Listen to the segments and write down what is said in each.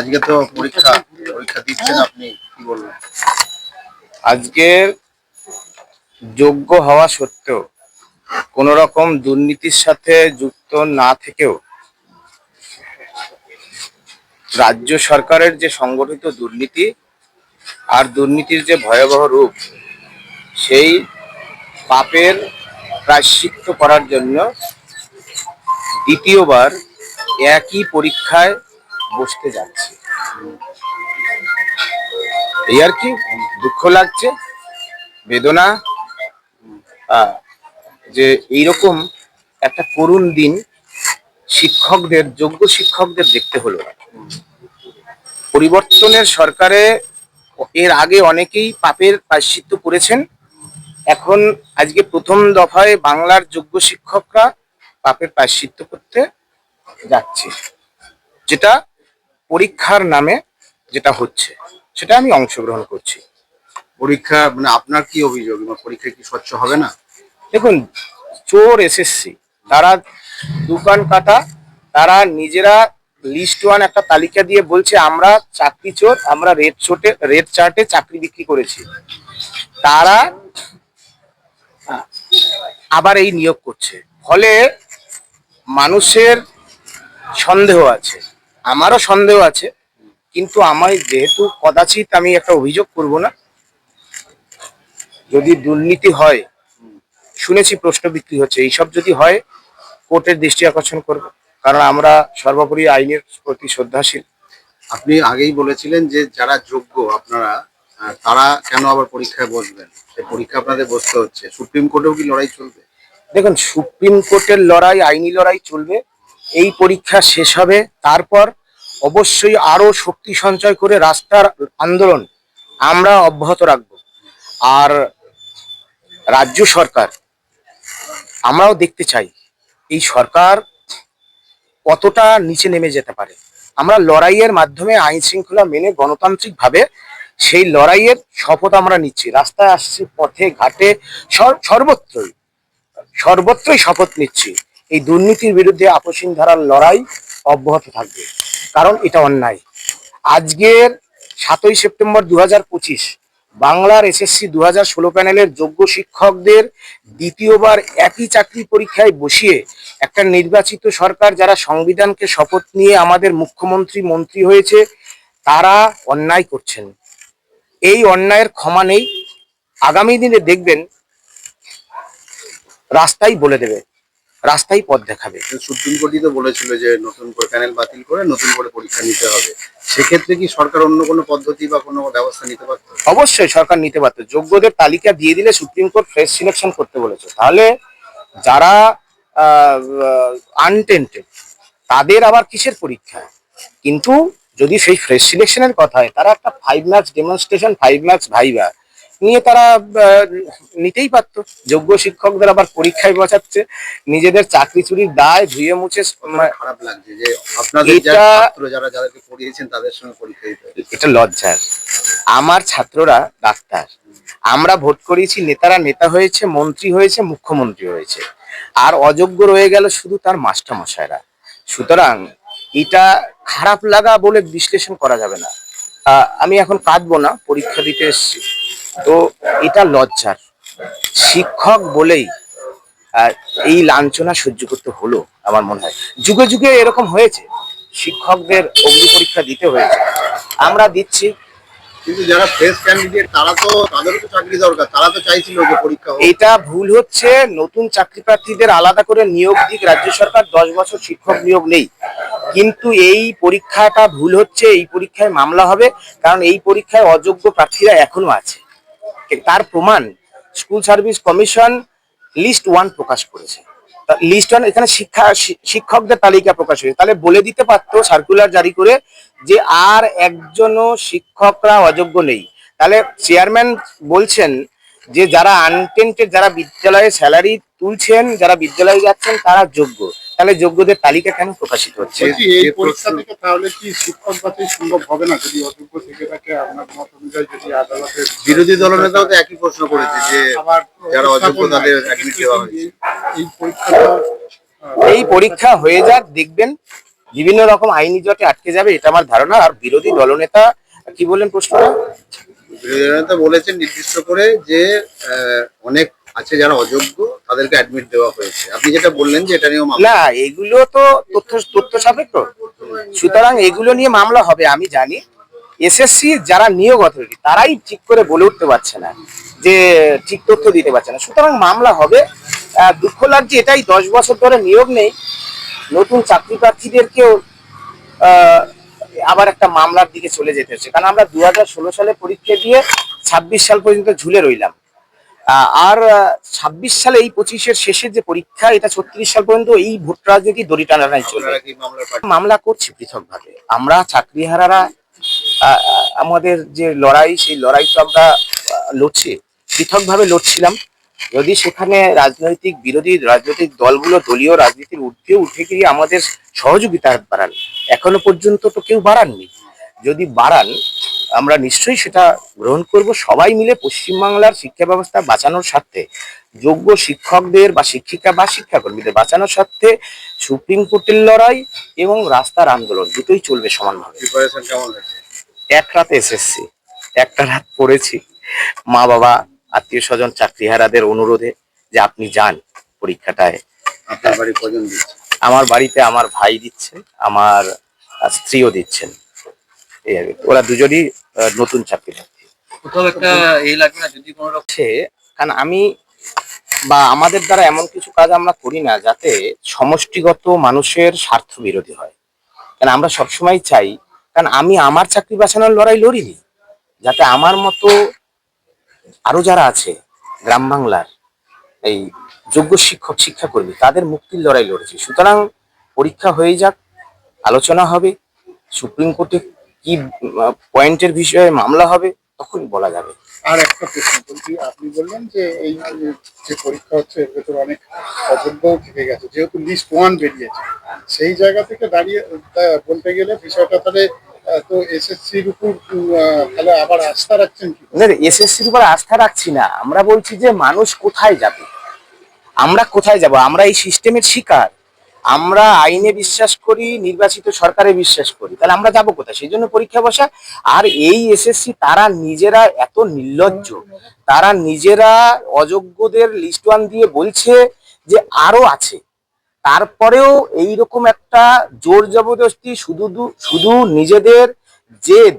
আজকে তো পরীক্ষা পরীক্ষা দিচ্ছেন আপনি, কি বলবেন? আজকের যোগ্য হওয়া সত্ত্বেও কোন রকম দুর্নীতির সাথে যুক্ত না থেকেও, রাজ্য সরকারের যে সংগঠিত দুর্নীতি আর দুর্নীতির যে ভয়াবহ রূপ, সেই পাপের প্রায়শ্চিত্ত করার জন্য দ্বিতীয়বার একই পরীক্ষায় বসতে যাচ্ছে। এই আর কি, দুঃখ লাগছে, বেদনা। যে এইরকম একটা করুণ দিন শিক্ষকদের, যোগ্য শিক্ষকদের দেখতে হলো পরিবর্তনের সরকারে এর আগে অনেকেই পাপের প্রায়শ্চিত্ত করেছেন। এখন আজকে প্রথম দফায় বাংলার যোগ্য শিক্ষকরা পাপের প্রায়শ্চিত্ত করতে যাচ্ছে। যেটা পরীক্ষার নামে যেটা হচ্ছে সেটা আমি অংশগ্রহণ করছি। পরীক্ষা মানে আপনার কি অভিযোগ পরীক্ষা কি স্বচ্ছ হবে না? দেখুন চোর এসএসসি তারা দোকান কাটা তারা নিজেরা লিস্ট ওয়ান একটা তালিকা দিয়ে বলছে আমরা চাকরি চোর আমরা রেড চোটে রেড চার্টে চাকরি বিক্রি করেছি। তারা আহ, আবার এই নিয়োগ করছে। ফলে মানুষের সন্দেহ আছে। আমারও সন্দেহ আছে কিন্তু আমার যেহেতু কদাচিৎ আমি একটা অভিযোগ করব না যদি দুর্নীতি হয় শুনেছি প্রশ্ন বিক্রি হচ্ছে এইসব যদি হয় কোর্টের দৃষ্টি আকর্ষণ করবে কারণ আমরা সর্বোপরি আইনের প্রতি শ্রদ্ধাশীল। আপনি আগেই বলেছিলেন যে যারা যোগ্য আপনারা তারা কেন আবার পরীক্ষায় বসবেন? সেই পরীক্ষা আপনাদের বসতে হচ্ছে। সুপ্রিম কোর্টেও কি লড়াই চলবে? দেখুন সুপ্রিম কোর্টের লড়াই আইনি লড়াই চলবে এই পরীক্ষা শেষ হবে। তারপর অবশ্যই আরও শক্তি সঞ্চয় করে রাস্তার আন্দোলন আমরা অব্যাহত রাখব। আর রাজ্য সরকার, আমরাও দেখতে চাই এই সরকার কতটা নিচে নেমে যেতে পারে। আমরা লড়াইয়ের মাধ্যমে আইন শৃঙ্খলা মেনে গণতান্ত্রিকভাবে সেই লড়াইয়ের শপথ আমরা নিচ্ছি। রাস্তায় আসছি পথে ঘাটে সর- সর্বত্রই সর্বত্রই শপথ নিচ্ছি। এই দুর্নীতির বিরুদ্ধে আপসীন ধারার লড়াই অব্যাহত থাকবে, কারণ এটা অন্যায়। আজকের সাতই সেপ্টেম্বর দু বাংলার এসএসসি দু হাজার ষোলো প্যানেলের যোগ্য শিক্ষকদের দ্বিতীয়বার একই চাকরি পরীক্ষায় বসিয়ে একটা নির্বাচিত সরকার যারা সংবিধানকে শপথ নিয়ে আমাদের মুখ্যমন্ত্রী মন্ত্রী হয়েছে, তারা অন্যায় করছেন। এই অন্যায়ের ক্ষমা নেই। আগামী দিনে দেখবেন, রাস্তাই বলে দেবে। রাস্তাই পথ দেখাবে। সুপ্রিম কোর্টই তো বলেছিল যে নতুন করে প্যানেল বাতিল করে নতুন করে পরীক্ষা নিতে হবে। সেক্ষেত্রে কি সরকার অন্য কোনো পদ্ধতি বা কোনো ব্যবস্থা নিতে পারত? অবশ্যই সরকার নিতে পারত। যোগ্যদের তালিকা দিয়ে দিলে সুপ্রিম কোর্ট ফ্রেশ সিলেকশন করতে বলেছে। তাহলে যারা আনটেন্টেড তাদের আবার কিসের পরীক্ষা? কিন্তু যদি সেই ফ্রেশ সিলেকশনের কথা হয় তারা একটা five marks demonstration five marks viva নিয়ে তারা নিতেই পারতো। যোগ্য শিক্ষকদের আবার পরীক্ষায় বসাচ্ছে। নিজেদের চাকরি চুরির দায় ধুয়ে মুছে আমার খারাপ লাগছে যে আপনাদের যারা এটা- ছাত্র যারা যাদেরকে পড়িয়েছেন তাদের সঙ্গে পরীক্ষা এটা লজ্জার। আমার ছাত্ররা ডাক্তার। আমরা ভোট করিয়েছি নেতারা নেতা হয়েছে মন্ত্রী হয়েছে মুখ্যমন্ত্রী হয়েছে। আর অযোগ্য রয়ে গেল শুধু তার মাস্টারমশাইরা। সুতরাং এটা খারাপ লাগা বলে বিশ্লেষণ করা যাবে না। আমি এখন কাঁদবো না পরীক্ষা দিতে এসেছি। তো এটা লজ্জার। শিক্ষক বলেই এই লাঞ্ছনা সহ্য করতে হলো আমার মনে হয়। যুগে যুগে এরকম হয়েছে শিক্ষকদের অগ্নি পরীক্ষা দিতে হয়েছে। আমরা দিচ্ছি। কিন্তু যারা ফ্রেশ ক্যান্ডিডেট তারা তো তাদেরও তো চাকরি দরকার তারা তো চাইছিল যে পরীক্ষা এটা ভুল হচ্ছে নতুন চাকরি প্রার্থীদের আলাদা করে নিয়োগ দিক রাজ্য সরকার দশ বছর শিক্ষক নিয়োগ নেই। কিন্তু এই পরীক্ষাটা ভুল হচ্ছে এই পরীক্ষায় মামলা হবে কারণ এই পরীক্ষায় অযোগ্য প্রার্থীরা এখনও আছে। তার প্রমাণ school service commission list one প্রকাশ করেছে। লিস্ট ওয়ান এখানে শিক্ষা শিক্ষকদের তালিকা প্রকাশ হয়েছে। তাহলে বলে দিতে পারতো সার্কুলার জারি করে যে আর একজনও শিক্ষকরা অযোগ্য নেই। তাহলে চেয়ারম্যান বলছেন যে যারা আনটেন্টেড যারা বিদ্যালয়ে স্যালারি তুলছেন, যারা বিদ্যালয়ে যাচ্ছেন, তারা যোগ্য। তাহলে যোগ্যদের তালিকা কেন প্রকাশিত হচ্ছে এই পরীক্ষা থেকে তাহলে কি শিক্ষক বাছাই সম্ভব হবে না যদি অযোগ্য থেকে থাকে আপনার মত অনুযায়ী যদি আদালতের বিরোধী দলনেতাও তো একই প্রশ্ন করেছে যে যারা অযোগ্য তাদের হয়। দেওয়া হয়েছে। এই- এই পরীক্ষাটা এই পরীক্ষা হয়ে যাক দেখবেন বিভিন্ন রকম আইনি জটে আটকে যাবে এটা আমার ধারণা আর বিরোধী দলনেতা কি বললেন প্রশ্নটা বিরোধী দলনেতা বলেছেন নির্দিষ্ট করে যে আহ, অনেক আছে যারা অযোগ্য, তাদেরকে অ্যাডমিট দেওয়া হয়েছে। আপনি যেটা বললেন যে এটা মামলা। না, এগুলো তো তথ্য তথ্য সাপেক্ষ। সুতরাং এগুলো নিয়ে মামলা হবে, আমি জানি। এসএসসি যারা নিয়োগ অথরিটি, তারাই ঠিক করে বলে উঠতে পারছে না, যে ঠিক তথ্য দিতে পারছে না। সুতরাং মামলা হবে। দুঃখ লাগছে এটাই, দশ বছর ধরে নিয়োগ নেই। নতুন চাকরি প্রার্থীদেরকেও আবার একটা মামলার দিকে চলে যেতে হচ্ছে। কারণ আমরা দু হাজার ষোলো সালে পরীক্ষা দিয়ে ছাব্বিশ সাল পর্যন্ত ঝুলে রইলাম। আর ছাব্বিশ সালে এই পঁচিশের শেষের যে পরীক্ষা এটা ছত্রিশ সাল পর্যন্ত এই ভোট রাজনীতি দড়ি টানাটাই চলবে। মামলা করছি পৃথকভাবে। আমরা চাকরিহারারা আমাদের যে লড়াই সেই লড়াই তো আমরা লড়ছি পৃথকভাবে লড়ছিলাম। যদি সেখানে রাজনৈতিক বিরোধী রাজনৈতিক দলগুলো দলীয় রাজনীতির ঊর্ধ্বে উঠে গিয়ে আমাদের সহযোগিতা বাড়ান এখনও পর্যন্ত তো কেউ বাড়াননি। যদি বাড়ান আমরা নিশ্চয়ই সেটা গ্রহণ করব। সবাই মিলে পশ্চিমবাংলার শিক্ষা ব্যবস্থা বাঁচানোর স্বার্থে যোগ্য শিক্ষকদের বা শিক্ষিকা বা শিক্ষাকর্মীদের বাঁচানোর স্বার্থে সুপ্রিম কোর্টের লড়াই এবং রাস্তার আন্দোলন দুটোই চলবে সমানভাবে। এক রাতে এসেছি একটা রাত পড়েছি। মা বাবা আত্মীয় স্বজন চাকরিহারাদের অনুরোধে যে আপনি যান পরীক্ষাটায়। আমার বাড়িতে আমার ভাই দিচ্ছে আমার স্ত্রীও দিচ্ছেন। এই আর ওরা দুজনই নতুন চাকরি প্রার্থী কারণ আমি বা আমাদের দ্বারা এমন কিছু কাজ আমরা করি না যাতে সমষ্টিগত মানুষের স্বার্থ বিরোধী হয়। কারণ আমরা সবসময় চাই কারণ আমি আমার চাকরি বাঁচানোর লড়াই লড়িনি যাতে আমার মতো আরও যারা আছে গ্রাম বাংলার এই যোগ্য শিক্ষক শিক্ষাকর্মী তাদের মুক্তির লড়াই লড়েছি। সুতরাং পরীক্ষা হয়ে যাক আলোচনা হবে সুপ্রিম কোর্টে কি পয়েন্টের বিষয়ে মামলা হবে তখন বলা যাবে। আর একটা প্রশ্ন বলছি আপনি বললেন যে এই যে পরীক্ষা হচ্ছে এর ভেতরে অনেক অযোগ্যও থেকে গেছে যেহেতু লিস্ট ওয়ান বেরিয়েছে। সেই জায়গা থেকে দাঁড়িয়ে বলতে গেলে বিষয়টা তাহলে তো এসএসসির উপর তাহলে আবার আস্থা রাখছেন কি? এসএসসির উপর আস্থা রাখছি না। আমরা বলছি যে মানুষ কোথায় যাবে? আমরা কোথায় যাব? আমরা এই সিস্টেমের শিকার। আমরা আইনে বিশ্বাস করি নির্বাচিত সরকারে বিশ্বাস করি। তাহলে আমরা যাব কোথায়? সেই জন্য পরীক্ষা বসা। আর এই এসএসসি তারা নিজেরা এত নির্লজ্জ। তারা নিজেরা অযোগ্যদের লিস্ট ওয়ান দিয়ে বলছে যে আরও আছে। তারপরেও এইরকম একটা জোর জবরদস্তি শুধু শুধু নিজেদের জেদ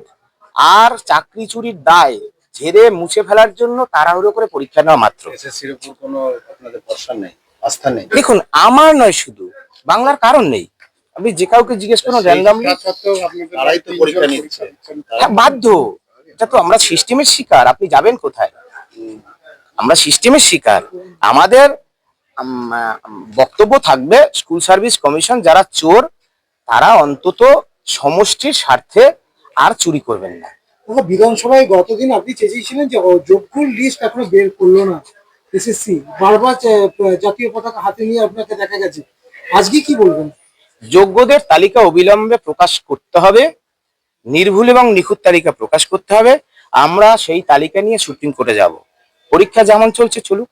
আর চাকরি চুরির দায় ঝেড়ে মুছে ফেলার জন্য তাড়াহুড়ো করে পরীক্ষা নেওয়া মাত্র। দেখুন আমার নয় শুধু। বাংলার কারণ নেই। আপনি যে কাউকে জিজ্ঞেস করুন র্যান্ডামলি বাধ্য। এটা তো আমরা সিস্টেমের শিকার আপনি যাবেন কোথায়? আমরা সিস্টেমের শিকার। আমাদের বক্তব্য থাকবে স্কুল সার্ভিস কমিশন যারা চোর তারা অন্তত সমষ্টির স্বার্থে আর চুরি করবেন না। বিধানসভায় গতদিন আপনি চেয়েছিলেন যে যোগ্য লিস্ট এখনও বের করল না। এসএসসি বারবার জাতীয় পতাকা হাতে নিয়ে আপনাকে দেখা গেছে। আজকে কি বলবেন? যোগ্যদের তালিকা অবিলম্বে প্রকাশ করতে হবে, নির্ভুল এবং নিখুঁত তালিকা প্রকাশ করতে হবে। আমরা সেই তালিকা নিয়ে সুপ্রিম কোর্টে যাব। পরীক্ষা যেমন চলছে, চলুক।